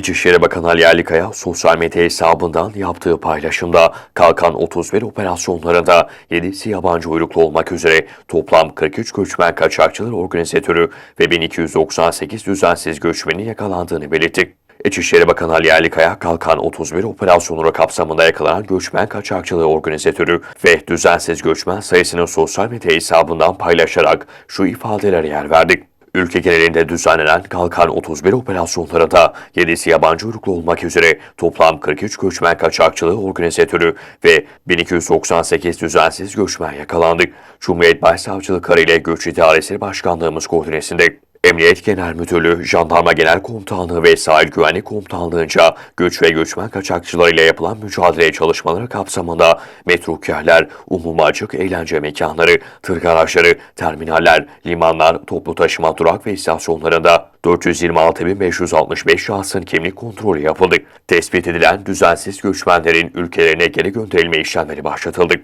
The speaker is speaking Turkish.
İçişleri Bakanı Ali Yerlikaya sosyal medya hesabından yaptığı paylaşımda Kalkan 31 operasyonlarında 7'si yabancı uyruklu olmak üzere toplam 43 göçmen kaçakçılar organizatörü ve 1298 düzensiz göçmenin yakalandığını belirtti. İçişleri Bakanı Ali Yerlikaya, Kalkan 31 operasyonları kapsamında yakalanan göçmen kaçakçılığı organizatörü ve düzensiz göçmen sayısını sosyal medya hesabından paylaşarak şu ifadelere yer verdi. Ülke genelinde düzenlenen Kalkan 31 operasyonlarında 7'si yabancı uyruklu olmak üzere toplam 43 göçmen kaçakçılığı organizatörü ve 1298 düzensiz göçmen yakalandı. Cumhuriyet Başsavcılıkları ile Göç İdaresi Başkanlığımız koordinesinde Emniyet Genel Müdürlüğü, Jandarma Genel Komutanlığı ve Sahil Güvenlik Komutanlığı'nca göç ve göçmen kaçakçılarıyla yapılan mücadele çalışmaları kapsamında metrokyerler, umumi açık eğlence mekanları, tır garajları, terminaller, limanlar, toplu taşıma durak ve istasyonlarında 426.565 şahsın kimlik kontrolü yapıldı. Tespit edilen düzensiz göçmenlerin ülkelerine geri gönderilme işlemleri başlatıldı.